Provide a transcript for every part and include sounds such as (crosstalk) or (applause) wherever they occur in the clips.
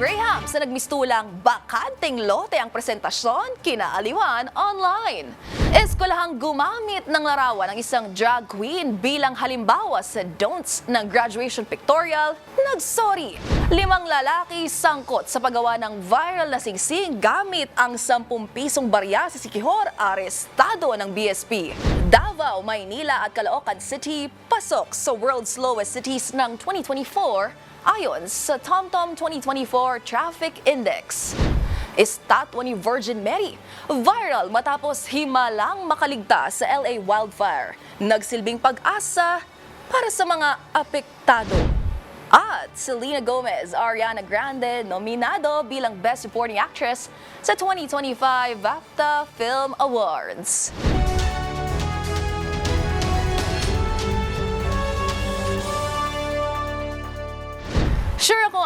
Grahams na nagmistulang bakanting lote ang presentasyon kinaaliwan online. Eskwelahang gumamit ng larawan ng isang drag queen bilang halimbawa sa don'ts ng graduation pictorial, nagsorry. Limang lalaki sangkot sa paggawa ng viral na singsing gamit ang 10 pisong barya sa Sikihor, arestado ng BSP. Davao, Maynila at Caloocan City pasok sa world's slowest cities ng 2024 ayon sa TomTom 2024 Traffic Index. Estatwa ni Virgin Mary, viral matapos himalang makaligtas sa LA wildfire. Nagsilbing pag-asa para sa mga apektado. At Selena Gomez, Ariana Grande, nominado bilang Best Supporting Actress sa 2025 BAFTA Film Awards.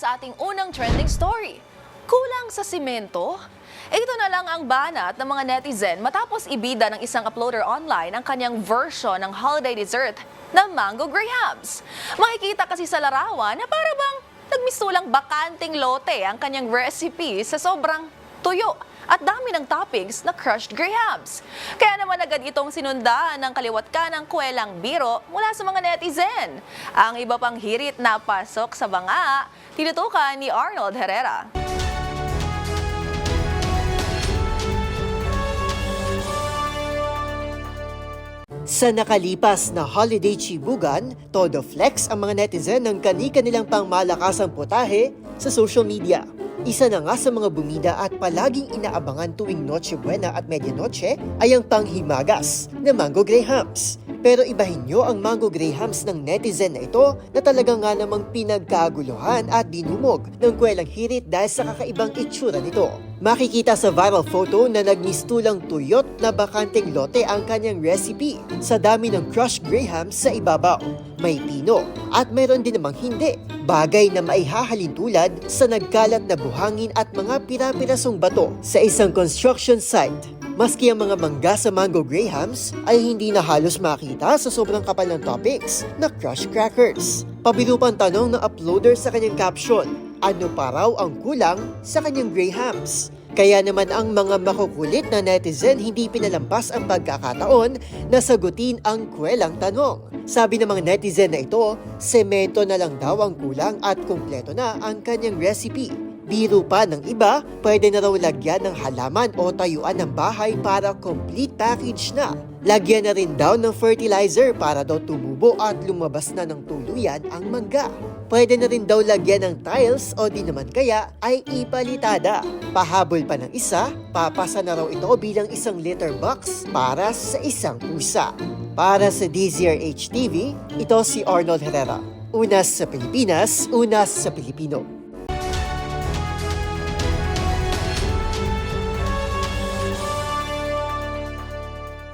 Sa ating unang trending story, kulang sa simento? Ito na lang ang banat ng mga netizen matapos ibida ng isang uploader online ang kanyang version ng holiday dessert na mango grahams. Makikita kasi sa larawan na para bang nagmisulang bakanting lote ang kanyang recipe sa sobrang tuyo at dami ng toppings na crushed grahams. Kaya naman agad itong sinundahan ng kaliwat ka ng kwelang biro mula sa mga netizen. Ang iba pang hirit na pasok sa banga, tinutukan ni Arnold Herrera. Sa nakalipas na holiday chibugan, todo flex ang mga netizen ng kani-kanilang pangmalakasang putahe sa social media. Isa na nga sa mga bumida at palaging inaabangan tuwing Noche Buena at Medianoche ay ang panghimagas na Mango Grahams. Pero ibahin nyo ang Mango Grahams ng netizen na ito na talaga nga namang pinagkaguluhan at dinumog ng kwelang hirit dahil sa kakaibang itsura nito. Makikita sa viral photo na nagmistulang tuyot na bakanting lote ang kanyang recipe sa dami ng crushed grahams sa ibabaw. May pino at mayroon din namang hindi. Bagay na maihahalin tulad sa nagkalat na buhangin at mga pira-pirasong bato sa isang construction site. Maski ang mga mangga sa mango grahams ay hindi na halos makita sa sobrang kapal ng toppings na crushed crackers. Pabilupang tanong ng uploader sa kanyang caption, ano pa raw ang kulang sa kanyang grahams? Kaya naman ang mga makukulit na netizen hindi pinalampas ang pagkakataon na sagutin ang kwelang tanong. Sabi ng mga netizen na ito, semento na lang daw ang kulang at kumpleto na ang kanyang recipe. Biro pa ng iba, pwede na raw lagyan ng halaman o tayuan ng bahay para complete package na. Lagyan na rin daw ng fertilizer para daw tumubo at lumabas na ng tuluyan ang mangga. Pwede na rin daw lagyan ng tiles o di naman kaya ay ipalitada. Pahabol pa ng isa, papasa na raw ito bilang isang litter box para sa isang pusa. Para sa DZRH TV, ito si Arnold Herrera. Unas sa Pilipinas, unas sa Pilipino.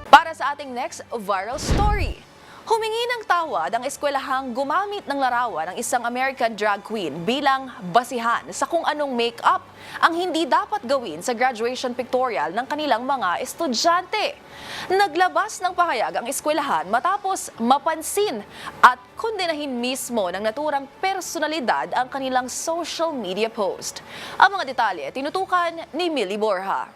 Para sa ating next viral story. Humingi ng tawad ang eskwelahang gumamit ng larawan ng isang American drag queen bilang basihan sa kung anong make-up ang hindi dapat gawin sa graduation pictorial ng kanilang mga estudyante. Naglabas ng pahayag ang eskwelahan matapos mapansin at kondenahin mismo ng naturang personalidad ang kanilang social media post. Ang mga detalye tinutukan ni Millie Borja.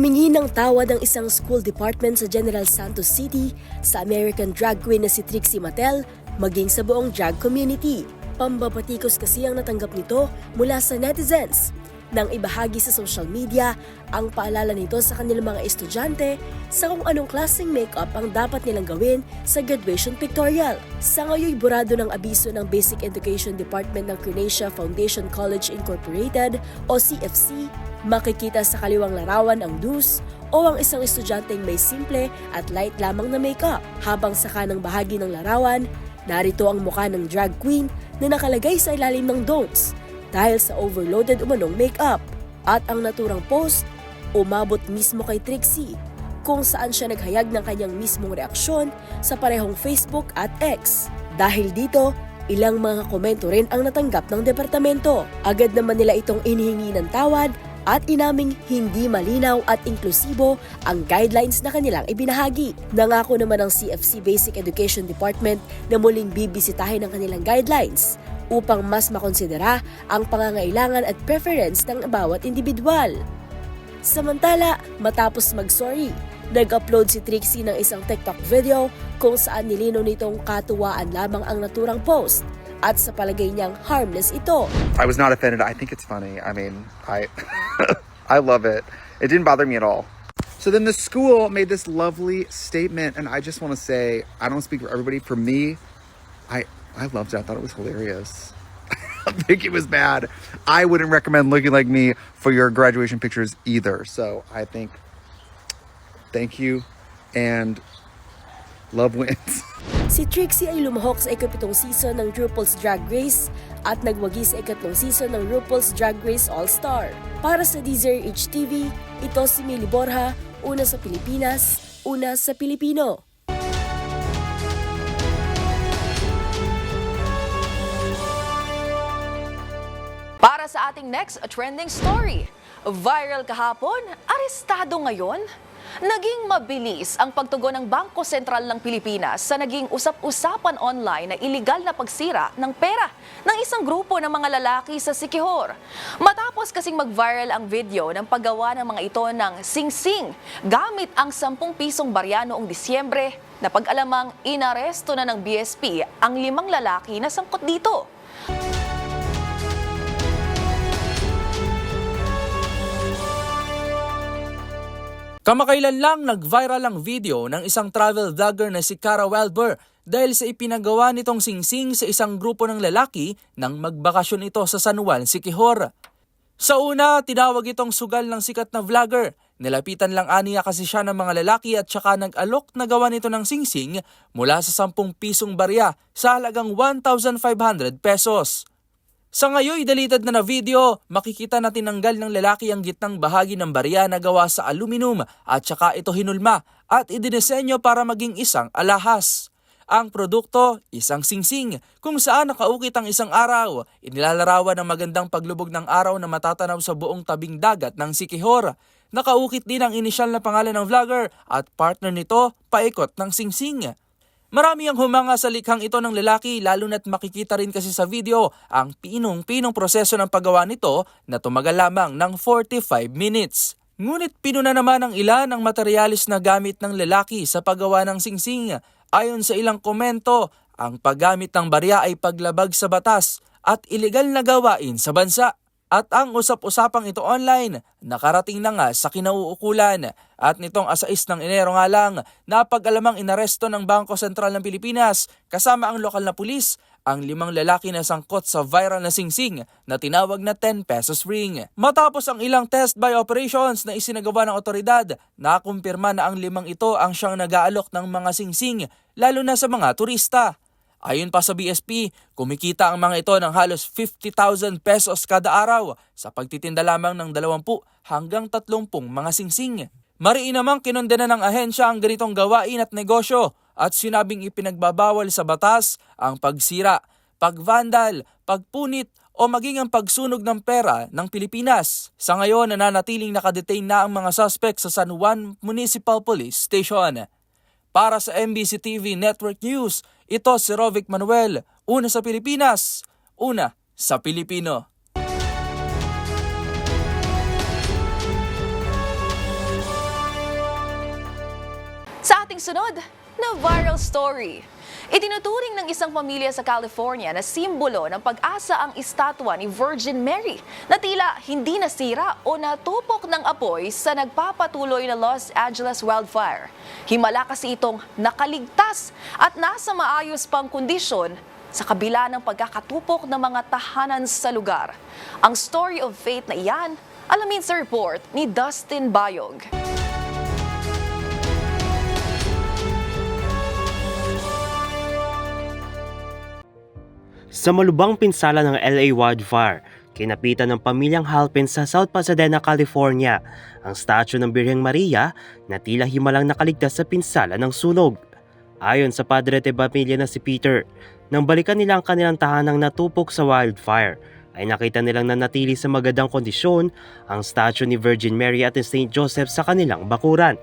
Humingi ng tawad ang isang school department sa General Santos City sa American drag queen na si Trixie Mattel maging sa buong drag community. Pambabatikos kasi ang natanggap nito mula sa netizens nang ibahagi sa social media ang paalala nito sa kanilang mga estudyante sa kung anong klaseng makeup ang dapat nilang gawin sa graduation pictorial. Sa ngayoy burado ng abiso ng Basic Education Department ng Crenacia Foundation College Incorporated o CFC Makikita sa kaliwang larawan ang dus o ang isang estudyanteng may simple at light lamang na makeup. Habang sa kanang bahagi ng larawan, narito ang mukha ng drag queen na nakalagay sa ilalim ng don'ts dahil sa overloaded umanong makeup. At ang naturang post, umabot mismo kay Trixie kung saan siya naghayag ng kanyang mismong reaksyon sa parehong Facebook at X. Dahil dito, ilang mga komento rin ang natanggap ng departamento. Agad naman nila itong inihingi ng tawad at inaming hindi malinaw at inklusibo ang guidelines na kanilang ibinahagi. Nangako naman ang CFC Basic Education Department na muling bibisitahin ang kanilang guidelines upang mas makonsidera ang pangangailangan at preference ng bawat individual. Samantala, matapos mag-sorry, nag-upload si Trixie ng isang TikTok video kung saan nilino nitong katuwaan lamang ang naturang post at sa palagay niyang harmless ito. I was not offended. I think it's funny. I mean, I (laughs) I love it. It didn't bother me at all. So then the school made this lovely statement and I just want to say, I don't speak for everybody. For me, I I loved it. I thought it was hilarious. (laughs) I think it was bad. I wouldn't recommend looking like me for your graduation pictures either. So I think thank you and love wins. (laughs) Si Trixie ay lumahok sa ikapitong season ng RuPaul's Drag Race at nagwagi sa ikatlong season ng RuPaul's Drag Race All-Star. Para sa Deezer HTV, ito si Mili Borja, una sa Pilipinas, una sa Pilipino. Para sa ating next trending story, viral kahapon, arestado ngayon? Naging mabilis ang pagtugon ng Bangko Sentral ng Pilipinas sa naging usap-usapan online na iligal na pagsira ng pera ng isang grupo ng mga lalaki sa Sikihor. Matapos kasing mag-viral ang video ng paggawa ng mga ito ng sing-sing gamit ang 10 pisong barya noong Disyembre na pag-alamang inaresto na ng BSP ang limang lalaki na sangkot dito. Kamakailan lang nag-viral ang video ng isang travel vlogger na si Cara Welber dahil sa ipinagawa nitong singsing sa isang grupo ng lalaki nang magbakasyon ito sa San Juan, Siquijor. Sa una, tinawag itong sugal ng sikat na vlogger. Nilapitan lang aniya kasi siya ng mga lalaki at saka nag-alok na gawa nito ng singsing mula sa 10 pisong barya sa halagang 1,500 pesos. Sa ngayon, deleted na na video, makikita na tinanggal ng lalaki ang gitnang bahagi ng barya na gawa sa aluminum at saka ito hinulma at idinesenyo para maging isang alahas. Ang produkto, isang singsing, kung saan nakaukit ang isang araw. Inilalarawan ng magandang paglubog ng araw na matatanaw sa buong tabing dagat ng Sikihor. Nakaukit din ang inisyal na pangalan ng vlogger at partner nito, paikot ng singsing. Marami ang humanga sa likhang ito ng lalaki lalo na't makikita rin kasi sa video ang pinong-pinong proseso ng paggawa nito na tumagal lamang ng 45 minutes. Ngunit pinuna naman ng ilan ang materialis na gamit ng lalaki sa paggawa ng singsing. Ayon sa ilang komento, ang paggamit ng barya ay paglabag sa batas at ilegal na gawain sa bansa. At ang usap-usapang ito online, nakarating na nga sa kinauukulan. At nitong asais ng Enero nga lang, napag-alamang inaresto ng Bangko Sentral ng Pilipinas kasama ang lokal na pulis ang limang lalaki na sangkot sa viral na singsing na tinawag na 10 pesos ring. Matapos ang ilang test by operations na isinagawa ng otoridad, nakumpirma na ang limang ito ang siyang nag-aalok ng mga singsing, lalo na sa mga turista. Ayon pa sa BSP, kumikita ang mga ito ng halos 50,000 pesos kada araw sa pagtitinda lamang ng 20 hanggang 30 mga singsing. Mariin namang kinondena ng ahensya ang ganitong gawain at negosyo at sinabing ipinagbabawal sa batas ang pagsira, pagvandal, pagpunit o maging ang pagsunog ng pera ng Pilipinas. Sa ngayon, nananatiling nakadetain na ang mga suspect sa San Juan Municipal Police Station. Para sa MBC TV Network News, ito si Rovic Manuel, una sa Pilipinas, una sa Pilipino. Sa ating sunod na viral story. Itinuturing ng isang pamilya sa California na simbolo ng pag-asa ang estatwa ni Virgin Mary na tila hindi nasira o natupok ng apoy sa nagpapatuloy na Los Angeles wildfire. Himala kasi itong nakaligtas at nasa maayos pang kondisyon sa kabila ng pagkakatupok ng mga tahanan sa lugar. Ang story of faith na iyan Alamin sa report ni Dustin Bayog. Sa malubang pinsala ng LA wildfire, kinapitan ng pamilyang Halpin sa South Pasadena, California ang statue ng Birheng Maria na tila himalang nakaligtas sa pinsala ng sunog. Ayon sa padre de pamilya na si Peter, nang balikan nila ang kanilang tahanang natupok sa wildfire, ay nakita nilang nanatili sa magandang kondisyon ang statue ni Virgin Mary at St. Joseph sa kanilang bakuran.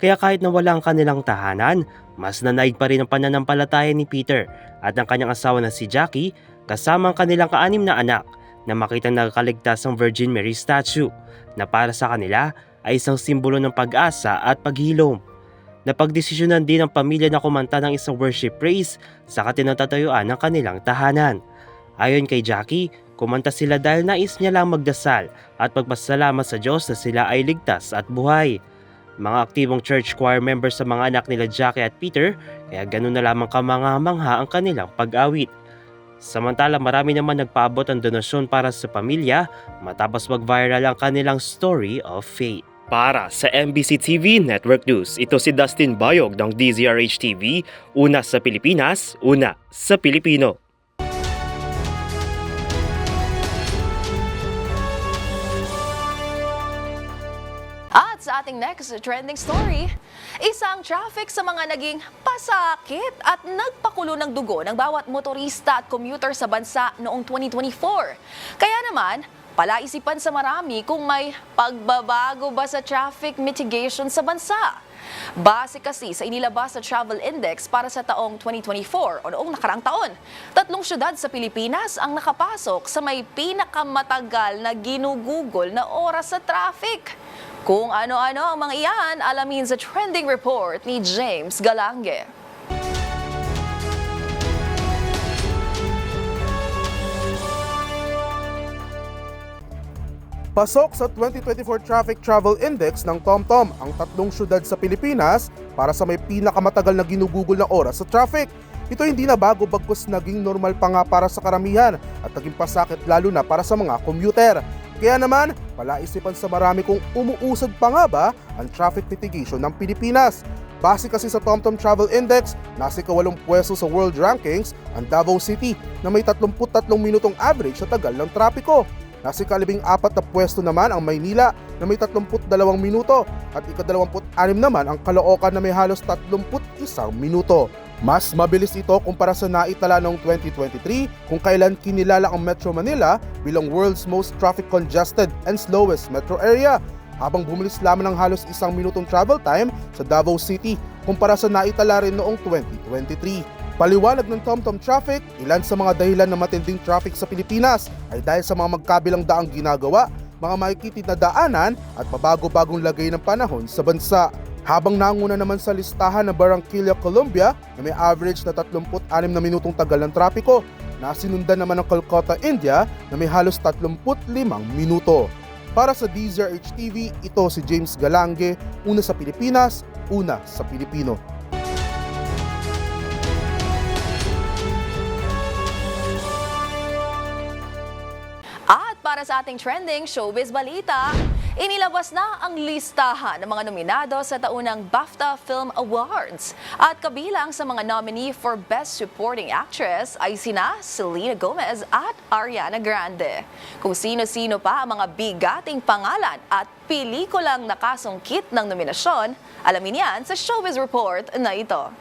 Kaya kahit nawala ang kanilang tahanan, mas nanaig pa rin ang pananampalataya ni Peter at ang kanyang asawa na si Jackie kasama ang kanilang kaanim na anak na makitang nakakaligtas ang Virgin Mary statue na para sa kanila ay isang simbolo ng pag-asa at paghilom. Napagdesisyonan din ang pamilya na kumanta ng isang worship praise sa katinatatayuan ng kanilang tahanan. Ayon kay Jackie, kumanta sila dahil nais niya lang magdasal at pagpasalamat sa Diyos na sila ay ligtas at buhay. Mga aktibong church choir members sa mga anak nila Jackie at Peter, kaya ganun na lamang kamangha-mangha ang kanilang pag-awit. Samantala marami naman nagpaabot ang donasyon para sa pamilya matapos mag-viral ang kanilang story of faith. Para sa MBC TV Network News, ito si Dustin Bayog ng DZRH TV, una sa Pilipinas, una sa Pilipino. At sa ating next trending story, isang traffic sa mga naging pasakit at nagpakulo ng dugo ng bawat motorista at commuter sa bansa noong 2024. Kaya naman, palaisipan sa marami kung may pagbabago ba sa traffic mitigation sa bansa. Base kasi sa inilabas sa Travel Index para sa taong 2024 o noong nakarang taon, tatlong syudad sa Pilipinas ang nakapasok sa may pinakamatagal na ginugugol na oras sa traffic. Kung ano-ano ang mga iyan, alamin sa trending report ni James Galange. Pasok sa 2024 Traffic Travel Index ng TomTom ang tatlong syudad sa Pilipinas para sa may pinakamatagal na ginugugol na oras sa traffic. Ito hindi na bago bagkus naging normal pa nga para sa karamihan at naging pasakit lalo na para sa mga commuter. Kaya naman, palaisipan sa marami kung umuusad pa nga ba ang traffic mitigation ng Pilipinas. Base kasi sa TomTom Travel Index, nasa ikawalong pwesto sa world rankings ang Davao City na may 33 minutong average sa tagal ng trapiko. Nasa ikalabing apat na pwesto naman ang Maynila na may 32 minuto at ikadalawamput-anim naman ang Caloocan na may halos 31 minuto. Mas mabilis ito kumpara sa naitala noong 2023 kung kailan kinilala ang Metro Manila bilang world's most traffic congested and slowest metro area habang bumilis lamang ng halos isang minutong travel time sa Davao City kumpara sa naitala rin noong 2023. Paliwanag ng TomTom Traffic, ilan sa mga dahilan ng matinding traffic sa Pilipinas ay dahil sa mga magkabilang daang ginagawa, mga makikitid na daanan at pabago-bagong lagay ng panahon sa bansa. Habang nanguna naman sa listahan ng Barranquilla, Colombia na may average na 36 na minutong tagal ng trapiko, nasinundan naman ng Calcutta, India na may halos 35 minuto. Para sa DZRH TV, ito si James Galange, una sa Pilipinas, una sa Pilipino. At para sa ating trending showbiz balita, inilabas na ang listahan ng mga nominado sa taunang BAFTA Film Awards. At kabilang sa mga nominee for Best Supporting Actress ay sina Selena Gomez at Ariana Grande. Kung sino-sino pa ang mga bigating pangalan at pelikulang nakasungkit ng nominasyon, alamin yan sa showbiz report na ito.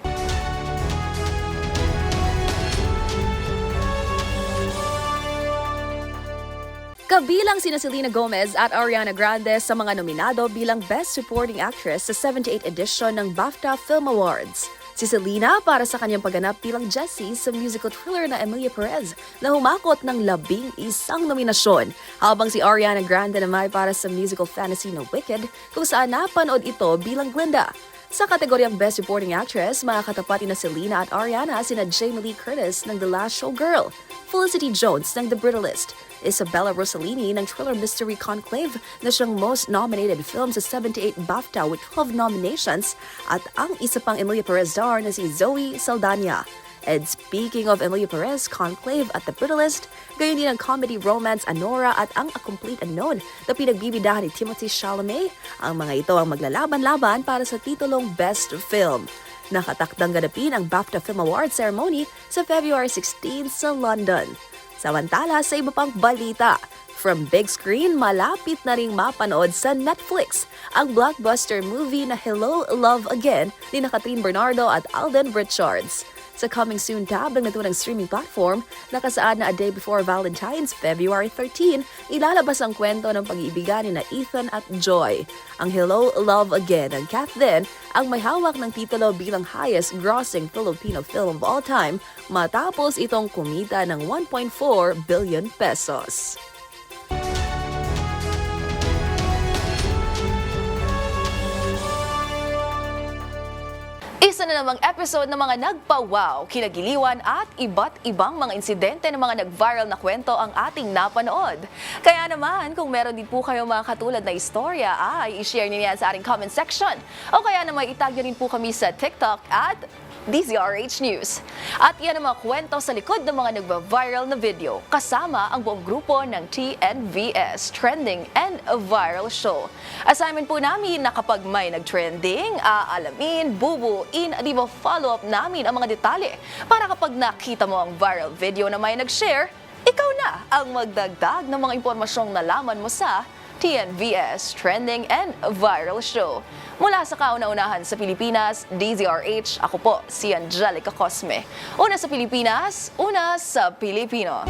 Kabilang sina Selena Gomez at Ariana Grande sa mga nominado bilang Best Supporting Actress sa 78th edition ng BAFTA Film Awards. Si Selena para sa kanyang pagganap bilang Jessie sa musical thriller na Emilia Perez na humakot ng labing isang nominasyon. Habang si Ariana Grande naman para sa musical fantasy na Wicked kung saan napanood ito bilang Glinda. Sa kategoryang Best Supporting Actress, makakatapat na Selena at Ariana sina Jamie Lee Curtis ng The Last Showgirl, Felicity Jones ng The Brutalist, Isabella Rossellini ng thriller mystery Conclave na siyang most nominated film sa 78 BAFTA with 12 nominations at ang isa pang Emilia Perez star na si Zoe Saldana. And speaking of Emilio Perez, Conclave at The Brutalist, gayon din ang comedy romance Anora at ang A Complete Unknown na pinagbibidahan ni Timothy Chalamet. Ang mga ito ang maglalaban-laban para sa titulong Best Film. Nakatakdang ganapin ang BAFTA Film Awards ceremony sa February 16 sa London. Samantala sa iba pang balita, from big screen malapit na ring mapanood sa Netflix ang blockbuster movie na Hello Love Again ni na Catherine Bernardo at Alden Richards. Sa coming soon tab ng naturang streaming platform, nakasaad na a day before Valentine's, February 13, ilalabas ang kwento ng pag-iibigan ni na Ethan at Joy. Ang Hello Love Again ng Kath din ang may hawak ng titulo bilang highest grossing Filipino film of all time matapos itong kumita ng 1.4 billion pesos. Na namang episode ng mga nagpa-wow, kinagiliwan at iba't ibang mga insidente ng mga nag-viral na kwento ang ating napanood. Kaya naman, kung meron din po kayo mga katulad na istorya, ay i-share niyo yan sa ating comment section. O kaya naman itag niyo rin po kami sa TikTok at DZRH News. At yan ang mga kwento sa likod ng mga nagva-viral na video kasama ang buong grupo ng TNVS Trending and Viral Show. Assignment po namin na kapag may nag-trending, aalamin, bubuin at iba follow-up namin ang mga detalye para kapag nakita mo ang viral video na may nag-share, ikaw na ang magdagdag ng mga impormasyong nalaman mo sa TNVS Trending and Viral Show. Mula sa kauna-unahan sa Pilipinas, DZRH, ako po si Angelica Cosme. Una sa Pilipinas, una sa Pilipino.